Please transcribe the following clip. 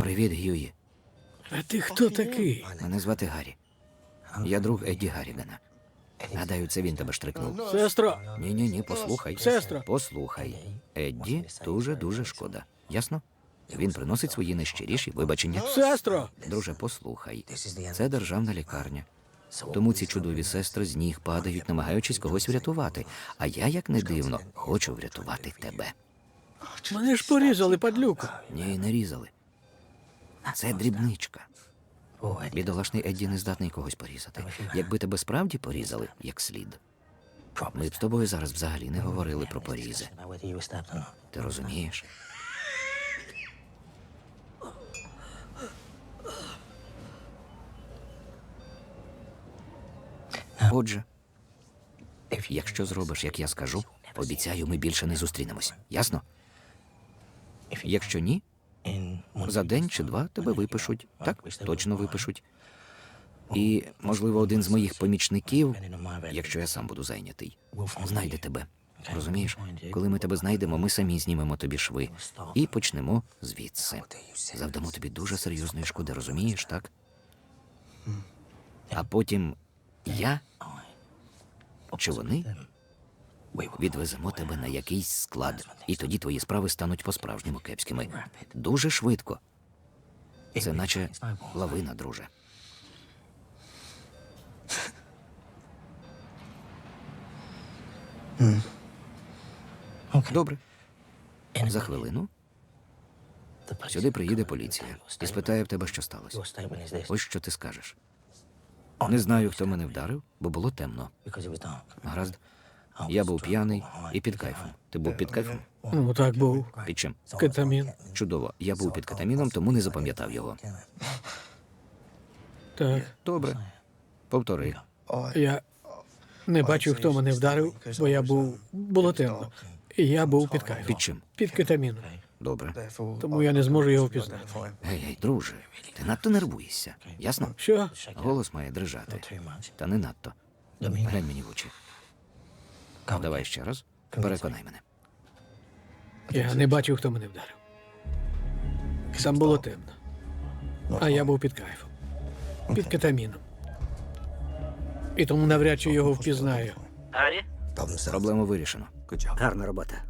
Привіт, Гьюї. А ти хто такий? Мене звати Гаррі. Я друг Едді Гаррігана. Гадаю, це він тебе штрикнув. Сестро, Ні, ні, ні, послухай. Сестро. Послухай. Едді дуже дуже шкода. Ясно? Він приносить свої найщиріші вибачення. сестро! Друже, послухай. Це державна лікарня. Тому ці чудові сестри з ніг падають, намагаючись когось врятувати. А я, як не дивно, хочу врятувати тебе. Мене ж порізали, падлюку. Ні, не різали. Це дрібничка. Бідолашний Едді не здатний когось порізати. Якби тебе справді порізали, як слід. Ми б з тобою зараз взагалі не говорили про порізи. Ти розумієш? Отже, якщо зробиш, як я скажу, обіцяю, ми більше не зустрінемось. Ясно? Якщо ні, за день чи два тебе випишуть. Так, точно випишуть. І, можливо, один з моїх помічників, якщо я сам буду зайнятий, знайде тебе. Розумієш? Коли ми тебе знайдемо, ми самі знімемо тобі шви. І почнемо звідси. Завдамо тобі дуже серйозної шкоди, розумієш, так? А потім я чи вони відвеземо тебе на якийсь склад, і тоді твої справи стануть по-справжньому кепськими. Дуже швидко. Це наче лавина, друже. Добре. За хвилину сюди приїде поліція і спитає в тебе, що сталося. Ось що ти скажеш. Не знаю, хто мене вдарив, бо було темно. Гаразд. Я був п'яний і під кайфом. Ти був під кайфом? Ну, так був. Під чим? Кетамін. Чудово. Я був під кетаміном, тому не запам'ятав його. Так. Добре. Повтори. Я не бачив, хто мене вдарив, бо я був. було темно. І я був під кайфом. Під чим? Під кетаміном. Добре. Тому я не зможу його впізнати. Гей, гей, друже, ти надто нервуєшся. Ясно? Що? Голос має дрижати. Та не надто. Глянь мені в очі. Давай ще раз. Переконай мене. Я не бачив, хто мене вдарив. Там було темно. А я був під кайфом. Під кетаміном. І тому навряд чи його впізнаю. Проблему вирішено. Гарна робота.